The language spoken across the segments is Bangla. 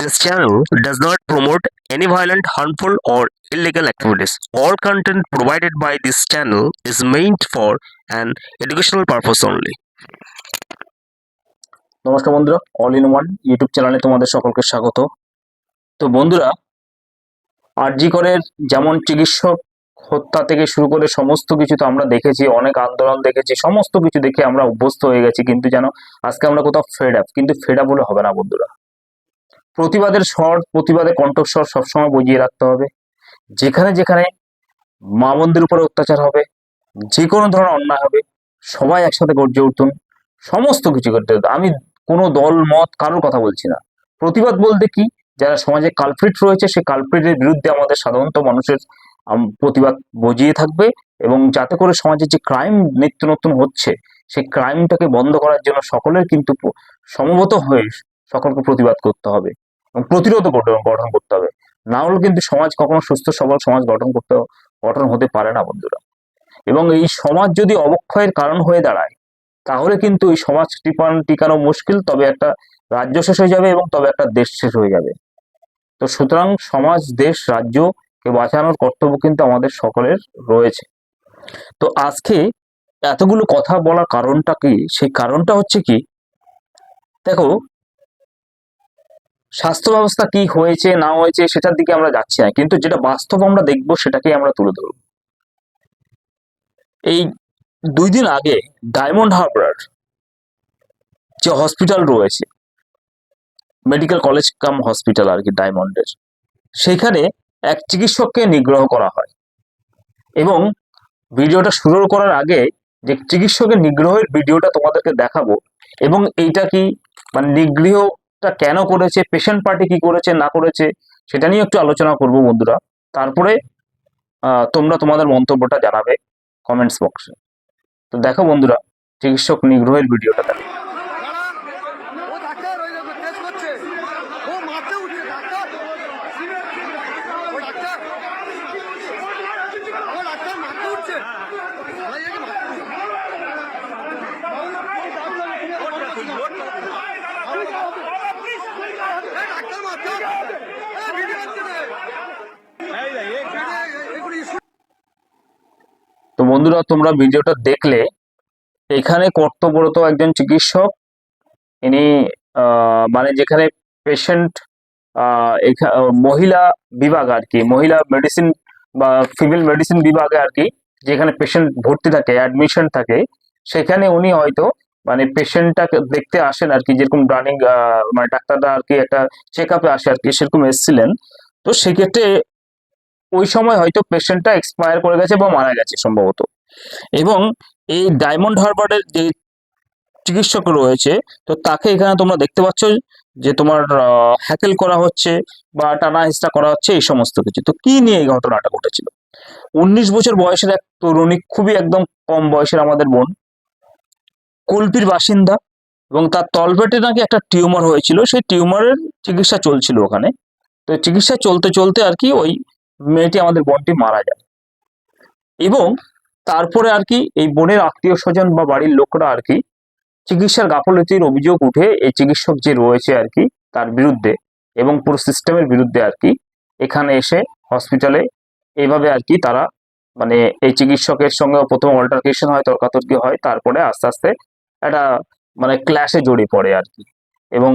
This channel does not promote any violent, harmful, or illegal activities. All content provided by this channel is meant for an educational purpose only. নমস্কার বন্ধুরা অল ইন ওয়ান ইউটিউব চ্যানেলে তোমাদের সকলকে স্বাগত তো বন্ধুরা আরজি করের যেমন চিকিৎসক হত্যা থেকে শুরু করে সমস্ত কিছু তো আমরা দেখেছি অনেক আন্দোলন দেখেছি সমস্ত কিছু দেখে আমরা অভ্যস্ত হয়ে গেছি কিন্তু যেন আজকে আমরা কোথাও ফেড আপ কিন্তু ফেড আপ বলে হবে না বন্ধুরা প্রতিবাদের স্বর প্রতিবাদের কণ্ঠস্বর সবসময় বজিয়ে রাখতে হবে। যেখানে যেখানে মা বোনদের উপরে অত্যাচার হবে যে কোনো ধরনের অন্যায় হবে, সবাই একসাথে গর্জে উঠুন, সমস্ত কিছু করতে হবে। আমি কোনো দল, মত, কারোর কথা বলছি না। প্রতিবাদ বলতে কি? যারা সমাজে কালপ্রিট রয়েছে, সেই কালপ্রিটের বিরুদ্ধে আমাদের সাধারণত মানুষের প্রতিবাদ বজিয়ে থাকবে এবং যাতে করে সমাজে যে ক্রাইম নিত্য নতুন হচ্ছে, সেই ক্রাইমটাকে বন্ধ করার জন্য সকলের কিন্তু সমবত হয়ে সকলকে প্রতিবাদ করতে হবে এবং প্রতিরোধ গঠন করতে হবে। না হলে কিন্তু সমাজ কখনো সুস্থ, সবল সমাজ গঠন করতে, গঠন হতে পারে না বন্ধুরা। এবং এই সমাজ যদি অবক্ষয়ের কারণ হয়ে দাঁড়ায়, তাহলে কিন্তু এই সমাজ টিপান, টিকানো মুশকিল, তবে একটা রাজ্য শেষ হয়ে যাবে এবং তবে একটা দেশ শেষ হয়ে যাবে। তো সুতরাং সমাজ, দেশ রাজ্যকে বাঁচানোর কর্তব্য কিন্তু আমাদের সকলের রয়েছে। তো আজকে এতগুলো কথা বলার কারণটা কি? সেই কারণটা হচ্ছে কি? দেখো স্বাস্থ্য ব্যবস্থা কি হয়েছে, না হয়েছে, সেটার দিকে আমরা যাচ্ছি না। কিন্তু যেটা বাস্তব আমরা দেখব, সেটাকেই আমরা তুলে ধরব। এই দুই দিন আগে ডায়মন্ড হারবার যে হসপিটাল রয়েছে, মেডিকেল কলেজ কাম হসপিটাল আর কি ডায়মন্ডের, সেখানে এক চিকিৎসককে নিগ্রহ করা হয়। এবং ভিডিওটা শুরু করার আগে যে চিকিৎসকের নিগ্রহের ভিডিওটা তোমাদেরকে দেখাবো, এবং এইটা কি মানে নিগ্রহটা কেন করেছে পেশেন্ট পার্টি কি করেছে, না করেছে, সেটা নিয়ে একটু আলোচনা করব বন্ধুরা। তারপরে তোমরা তোমাদের মন্তব্যটা জানাবে কমেন্টস বক্সে তো দেখো বন্ধুরা, চিকিৎসক নিগ্রহের ভিডিওটা দেখো ও ডাক্তার ওই দেখো টেস্ট করছে ও মারতে উঠছে ডাক্তার ও ডাক্তার ও ডাক্তার মারতে উঠছে ভাই একে মারতে উঠছে। এ, ডাক্তার মারতে উঠছে। এ, ভিডিও হচ্ছে রে। ভিডিও- এগুলো issue তো বন্ধুরা, তোমরা ভিডিওটা দেখলে, এখানে কর্তব্যরত একজন চিকিৎসক, ইনি মানে যেখানে পেশেন্ট মহিলা বিভাগ আর কি মহিলা মেডিসিন বা ফিমেল মেডিসিন বিভাগে আর কি যেখানে পেশেন্ট ভর্তি থাকে অ্যাডমিশন থাকে, সেখানে উনি হয়তো মানে পেশেন্টটাকে দেখতে আসেন আর কি যেরকম রানিং মানে ডাক্তাররা আর কি একটা চেক আপে আসে আর কি সেরকম এসেছিলেন। তো সেক্ষেত্রে ওই সময় হয়তো পেশেন্টটা এক্সপায়ার করে গেছে বা মারা গেছে সম্ভবত। এবং এই ডায়মন্ড হারবারের যে চিকিৎসক রয়েছে, তো তাকে এখানে তোমরা দেখতে পাচ্ছ যে তোমার হ্যাকেল করা হচ্ছে বা টানা হিস্টা করা হচ্ছে, এই সমস্ত কিছু। তো কি নিয়ে এই ঘটনাটা ঘটেছিল? উনিশ বছর বয়সের এক তরুণী, খুবই একদম কম বয়সের আমাদের বোন, কুলপির বাসিন্দা এবং তার তলপেটে নাকি একটা টিউমার হয়েছিল। সেই টিউমারের চিকিৎসা চলছিল ওখানে। তো চিকিৎসা চলতে চলতে আর কি ওই মেয়েটি আমাদের বোনটি মারা যায় এবং তারপরে আর কি এই বোনের আত্মীয় স্বজন বা বাড়ির লোকরা আর কি চিকিৎসার গাফলতির অভিযোগ উঠে এই চিকিৎসক যে রয়েছে আর কি তার বিরুদ্ধে এবং পুরো সিস্টেমের বিরুদ্ধে আর কি এখানে এসে হসপিটালে এইভাবে আর কি তারা মানে এই চিকিৎসকের সঙ্গে প্রথম অল্টারকেশন হয়, তর্কাতর্কি হয়, তারপরে আস্তে আস্তে একটা মানে ক্ল্যাশে জড়িয়ে পড়ে আর কি এবং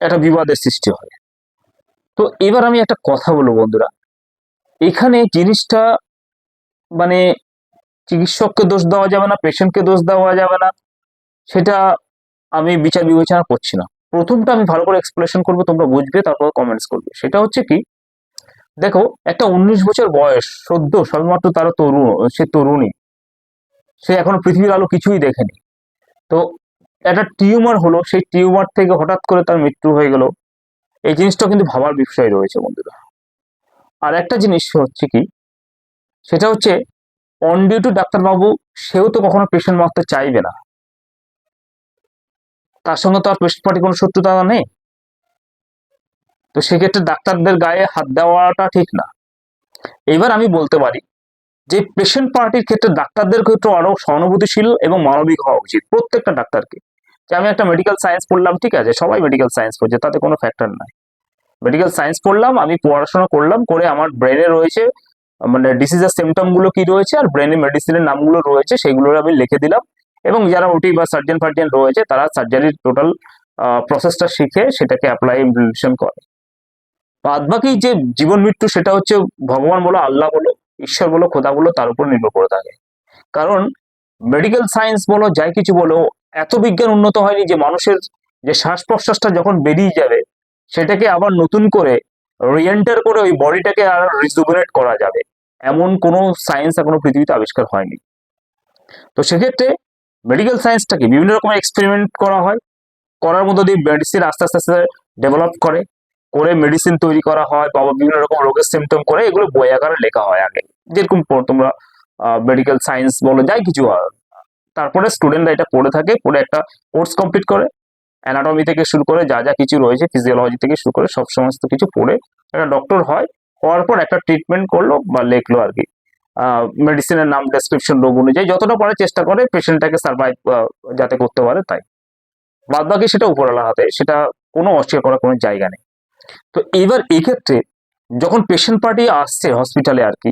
একটা বিবাদের সৃষ্টি হয়। তো এবার আমি একটা কথা বলব বন্ধুরা। এখানে জিনিসটা মানে চিকিৎসককে দোষ দেওয়া যাবে না পেশেন্টকে দোষ দেওয়া যাবে না, সেটা আমি বিচার বিবেচনা করছি না। প্রথমটা আমি ভালো করে এক্সপ্লেনেশন করব, তোমরা বুঝবে, তারপর কমেন্টস করবে। সেটা হচ্ছে কি, দেখো, একটা উনিশ বছর বয়স, সদ্য, সবেমাত্র তার তরুণ সে তরুণী, সে এখনও পৃথিবীর আলো কিছুই দেখেনি। তো একটা টিউমার হলো, সেই টিউমার থেকে হঠাৎ করে তার মৃত্যু হয়ে গেল। এই জিনিসটা কিন্তু ভাবার বিষয় রয়েছে বন্ধুরা। আর একটা জিনিস হচ্ছে কি, সেটা হচ্ছে অন ডিউটি ডাক্তারবাবু, সেও তো কখনো পেশেন্ট মারতে চাইবে না। তার সঙ্গে তো আর পেশেন্ট পার্টি কোনো শত্রুতা নেই। তো সেক্ষেত্রে ডাক্তারদের গায়ে হাত দেওয়াটা ঠিক না। এবার আমি বলতে পারি যে পেশেন্ট পার্টির ক্ষেত্রে ডাক্তারদের ক্ষেত্রে আরও সহানুভূতিশীল এবং মানবিক হওয়া উচিত, প্রত্যেকটা ডাক্তারকে। যে আমি একটা মেডিকেল সায়েন্স পড়লাম, ঠিক আছে, সবাই মেডিকেল সায়েন্স পড়ছে, তাতে কোনো ফ্যাক্টর নাই। মেডিকেল সায়েন্স পড়লাম আমি পড়াশোনা করলাম, করে আমার ব্রেনে রয়েছে মানে ডিসিজের সিমটমগুলো কি রয়েছে আর ব্রেনে মেডিসিনের নামগুলো রয়েছে সেগুলো আমি লিখে দিলাম। এবং যারা ওটি বা সার্জন ফার্জন রয়েছে, তারা সার্জারির টোটাল প্রসেসটা শিখে সেটাকে অ্যাপ্লাই ইমপ্লিমেন্টেশন করে। বাদ বাকি যে জীবন মৃত্যু, সেটা হচ্ছে ভগবান বলো, আল্লাহ বলো, ঈশ্বর বলো, খোদা বলো, তার উপর নির্ভর করে থাকে। কারণ মেডিকেল সায়েন্স বলো, যাই কিছু বলো, এত বিজ্ঞান উন্নত হয়নি যে মানুষের যে শ্বাস প্রশ্বাসটা যখন বেরিয়ে যাবে সেটাকে আবার নতুন করে রিয়েন্টার করে ওই বডিটাকে আর রিজুবিনেট করা যাবে। এমন কোনো সায়েন্স এখনও পৃথিবীতে আবিষ্কার হয়নি। তো সেক্ষেত্রে মেডিকেল সায়েন্সটাকে বিভিন্ন রকমের এক্সপেরিমেন্ট করা হয়। করার মধ্যে দিয়ে মেডিসিন আস্তে আস্তে আস্তে ডেভেলপ করে। করে মেডিসিন তৈরি করা হয় বা বিভিন্ন রকম রোগের সিমটম করে। এগুলো বই আকারে লেখা হয় আগে। যেরকম তোমরা মেডিকেল সায়েন্স বলো, যাই কিছু হয়। তারপরে স্টুডেন্টরা এটা পড়ে থাকে, পড়ে একটা কোর্স কমপ্লিট করে। অ্যানাটমি থেকে শুরু করে যা যা কিছু রয়েছে ফিজিওলজি থেকে শুরু করে সব সমস্ত কিছু পড়ে একটা ডক্টর হয়, হওয়ার পর একটা ট্রিটমেন্ট করল বা লেখলো আর কি। মেডিসিনের নাম ডেসক্রিপশন রোগ অনুযায়ী যতটা পারে চেষ্টা করে পেশেন্টটাকে সার্ভাইভ যাতে করতে পারে তাই। বাদ বাকি সেটা উপরওয়ালা হাতে, সেটা কোনো অস্বীকার করার কোনো জায়গা নেই। তো এবার এই ক্ষেত্রে যখন পেশেন্ট পার্টি আসছে হসপিটালে আর কি,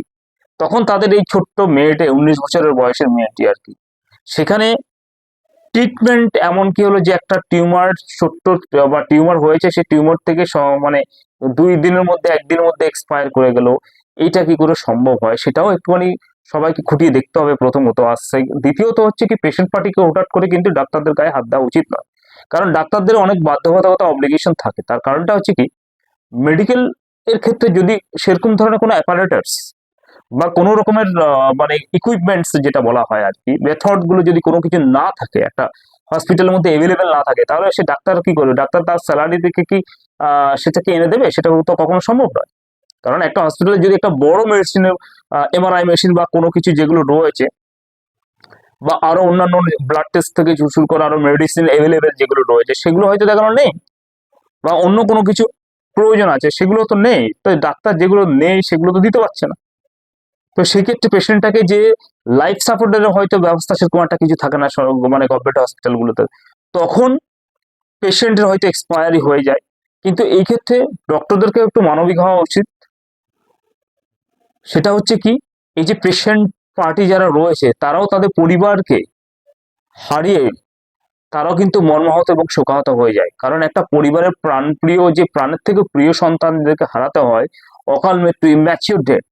তখন তাদের এই ছোট্ট মেয়েটে উনিশ বছরের বয়সের মেয়েটি আর কি, সেখানে ট্রিটমেন্ট এমন কি হলো যে একটা টিউমার ছোট্ট, বা টিউমার হয়েছে সেই টিউমার থেকে মানে দুই দিনের মধ্যে, একদিনের মধ্যে এক্সপায়ার করে গেল, এইটা কি করে সম্ভব হয়? সেটাও একটুখানি সবাইকে খুঁটিয়ে দেখতে হবে প্রথমত। আর দ্বিতীয়ত হচ্ছে কি পেশেন্ট পার্টিকে হঠাৎ করে কিন্তু ডাক্তারদের গায়ে হাত দেওয়া উচিত নয়। কারণ ডাক্তারদের অনেক বাধ্যবাধকতা অব্লিগেশন থাকে। তার কারণটা হচ্ছে কি মেডিকেল এর ক্ষেত্রে যদি সেরকম ধরনের কোনো অ্যাপারেটার্স বা কোনো রকমের মানে ইকুইপমেন্টস যেটা বলা হয় আর কি মেথডগুলো যদি কোনো কিছু না থাকে, একটা হসপিটালের মধ্যে এভেলেবেল না থাকে, তাহলে সে ডাক্তার কি করবে? ডাক্তার তার স্যালারি থেকে কি সেটাকে এনে দেবে? সেটা তো কখনো সম্ভব নয়। কারণ একটা হসপিটালে যদি একটা বড় মেশিনের এমআরআই মেশিন বা কোনো কিছু যেগুলো রয়েছে, বা আরও অন্যান্য ব্লাড টেস্ট থেকে শুরু করে আরও মেডিসিন এভেলেবেল যেগুলো রয়েছে, সেগুলো হয়তো দেখানো নেই, বা অন্য কোনো কিছু প্রয়োজন আছে, সেগুলো তো নেই। তো ডাক্তার যেগুলো নেই, সেগুলো তো দিতে পারছে না। তো সেক্ষেত্রে পেশেন্টটাকে যে লাইফ সাপোর্টের হয়তো ব্যবস্থা সেরকম একটা কিছু থাকে না মানে গভর্নমেন্ট হসপিটালগুলোতে তখন পেশেন্টের হয়তো এক্সপায়ারি হয়ে যায়। কিন্তু এই ক্ষেত্রে ডক্টরদেরকে একটু মানবিক হওয়া উচিত। সেটা হচ্ছে কি, এই যে পেশেন্ট পার্টি যারা রয়েছে, তারাও তাদের পরিবারকে হারিয়ে তারাও কিন্তু মর্মাহত এবং শোকাহত হয়ে যায়। কারণ একটা পরিবারের প্রাণপ্রিয়, যে প্রাণের থেকে প্রিয় সন্তানদেরকে হারাতে হয়, অকাল মৃত্যু ইম্যাচিউর ডেথ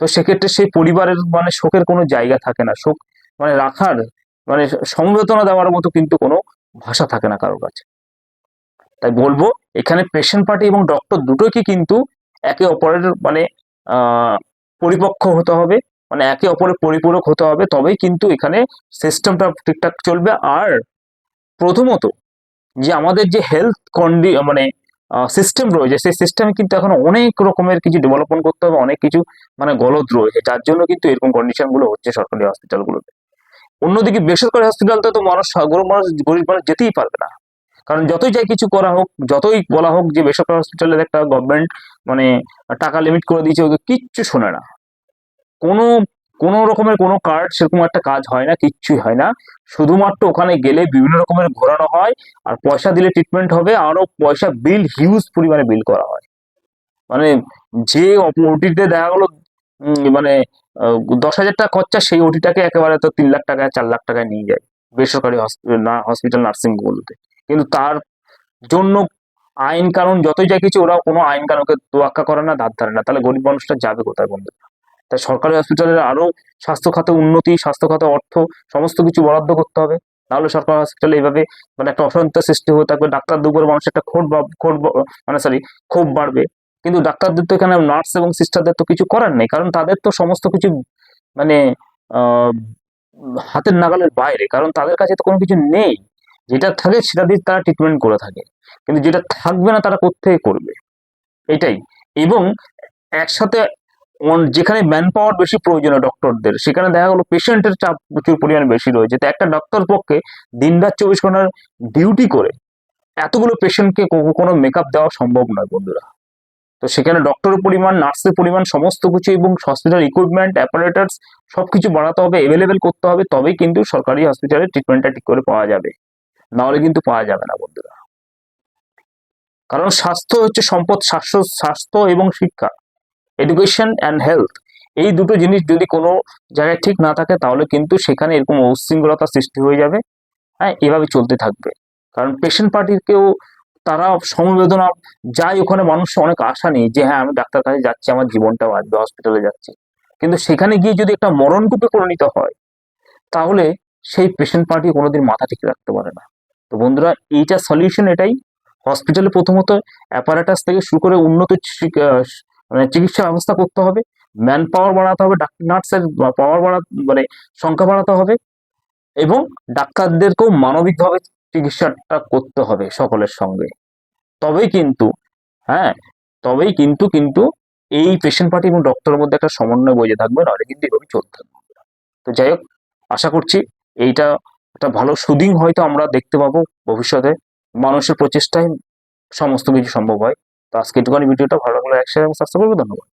তো সেক্ষেত্রে সেই পরিবারের মানে শোকের কোনো জায়গা থাকে না। শোক মানে রাখার মানে সমবেদনা দেওয়ার মতো কিন্তু কোনো ভাষা থাকে না কারোর কাছে। তাই বলব, এখানে পেশেন্ট পার্টি এবং ডক্টর দুটোকে কিন্তু একে অপরের মানে পরিপক্ষ হতে হবে মানে একে অপরের পরিপূরক হতে হবে, তবেই কিন্তু এখানে সিস্টেমটা ঠিকঠাক চলবে। আর প্রথমত যে আমাদের যে হেলথ কন্ডি মানে সিস্টেম রয়েছে। সেই সিস্টেমে কিন্তু এখন অনেক রকমের কিছু ডেভেলপমেন্ট করতে হবে, অনেক কিছু মানে গলদ রয়েছে। যার জন্য কিন্তু এরকম কন্ডিশনগুলো হচ্ছে সরকারি হসপিটালগুলোতে অন্যদিকে বেসরকারি হসপিটালতে তো মানুষ গরিব মানুষ গরিব মানুষ যেতেই পারবে না। কারণ যতই যাই কিছু করা হোক, যতই বলা হোক যে বেসরকারি হসপিটালের একটা গভর্নমেন্ট মানে টাকা লিমিট করে দিয়েছে ওকে কিচ্ছু শোনে না। কোনো কোনো রকমের কোনো কার্ড সেরকম একটা কাজ হয় না, কিচ্ছুই হয় না। শুধুমাত্র ওখানে গেলে বিভিন্ন রকমের ঘোরানো হয় আর পয়সা দিলে ট্রিটমেন্ট হবে আরও পয়সা বিল হিউজ পরিমাণে বিল করা হয়। মানে যে ওটিতে দেখা গেলো মানে দশ হাজার টাকা খরচা, সেই ওটিটাকে একেবারে তো তিন লাখ টাকায়, চার লাখ টাকায় নিয়ে যায় বেসরকারি হসপিটাল নার্সিং গুলোতে। কিন্তু তার জন্য আইন কানুন, যতই যা কিছু, ওরা কোনো আইন কানুনকে তোয়াক্কা করে না ধার ধারে না। তাহলে গরিব মানুষটা যাবে কোথায় বন্ধু? তাই সরকারি হসপিটালের আরও স্বাস্থ্য খাতে উন্নতি, স্বাস্থ্য খাতে অর্থ, সমস্ত কিছু বরাদ্দ করতে হবে। নাহলে সরকারি হসপিটালে এইভাবে মানে একটা অশান্তি সৃষ্টি হয়ে থাকবে, ডাক্তার দুপুর মানুষের একটা খোট খোট মানে সরি ক্ষোভ বাড়বে। কিন্তু ডাক্তারদের তো এখানে নার্স এবং সিস্টারদের তো কিছু করার নেই, কারণ তাদের তো সমস্ত কিছু মানে হাতের নাগালের বাইরে, কারণ তাদের কাছে তো কোনো কিছু নেই। যেটা থাকে সেটা দিয়ে তারা ট্রিটমেন্ট করে থাকে। কিন্তু যেটা থাকবে না তারা কোথেকে করবে? এটাই। এবং একসাথে যেখানে ম্যান পাওয়ার বেশি প্রয়োজনীয় ডক্টরদের সেখানে দেখা গেলো পেশেন্টের চাপ প্রচুর পরিমাণে বেশি রয়েছে। তো একটা ডক্টর পক্ষে দিন রাত চব্বিশ ঘণ্টার ডিউটি করে এতগুলো পেশেন্টকে কোনো মেকআপ দেওয়া সম্ভব নয় বন্ধুরা। তো সেখানে ডক্টরের পরিমাণ নার্সের পরিমাণ, সমস্ত কিছু এবং হসপিটাল ইকুইপমেন্ট অ্যাপারেটার্স সবকিছু বাড়াতে হবে এভেলেবেল করতে হবে, তবেই কিন্তু সরকারি হসপিটালে ট্রিটমেন্টটা ঠিক করে পাওয়া যাবে। নাহলে কিন্তু পাওয়া যাবে না বন্ধুরা। কারণ স্বাস্থ্য হচ্ছে সম্পদ, স্বাস্থ্য স্বাস্থ্য এবং শিক্ষা। এডুকেশন অ্যান্ড হেলথ এই দুটো জিনিস যদি কোনো জায়গায় ঠিক না থাকে, তাহলে কিন্তু সেখানে এরকম উচ্ছৃঙ্খলতা সৃষ্টি হয়ে যাবে। হ্যাঁ এভাবে চলতে থাকবে। কারণ পেশেন্ট পার্টিকেও তারা সমবেদনা যায় ওখানে মানুষ অনেক আশা নেই যে হ্যাঁ আমি ডাক্তার কাছে যাচ্ছি, আমার জীবনটা বাঁচবে হসপিটালে যাচ্ছি। কিন্তু সেখানে গিয়ে যদি একটা মরণকূপে পরিণত হয়, তাহলে সেই পেশেন্ট পার্টি কোনোদিন মাথা ঠিক রাখতে পারে না। তো বন্ধুরা, এইটা সলিউশন এটাই। হসপিটালে প্রথমত অ্যাপারেটাস থেকে শুরু করে উন্নত মানে চিকিৎসা ব্যবস্থা করতে হবে ম্যান পাওয়ার বাড়াতে হবে ডাক্তার নার্সের পাওয়ার বাড়া মানে সংখ্যা বাড়াতে হবে এবং ডাক্তারদেরকেও মানবিকভাবে চিকিৎসাটা করতে হবে সকলের সঙ্গে। তবেই কিন্তু হ্যাঁ তবেই কিন্তু কিন্তু এই পেশেন্ট পার্টি এবং ডক্টরের মধ্যে একটা সমন্বয় বজায় থাকবে, নাহলে কিন্তু এভাবে চলতে থাকবে তো যাই হোক, আশা করছি এইটা একটা ভালো সুদিন হয়তো আমরা দেখতে পাবো ভবিষ্যতে। মানুষের প্রচেষ্টায় সমস্ত কিছু সম্ভব হয়। তো আজকে একটুখানি ভিডিওটা ভালো লাগলে একসাথে সাবস্ক্রাইব করবে ধন্যবাদ।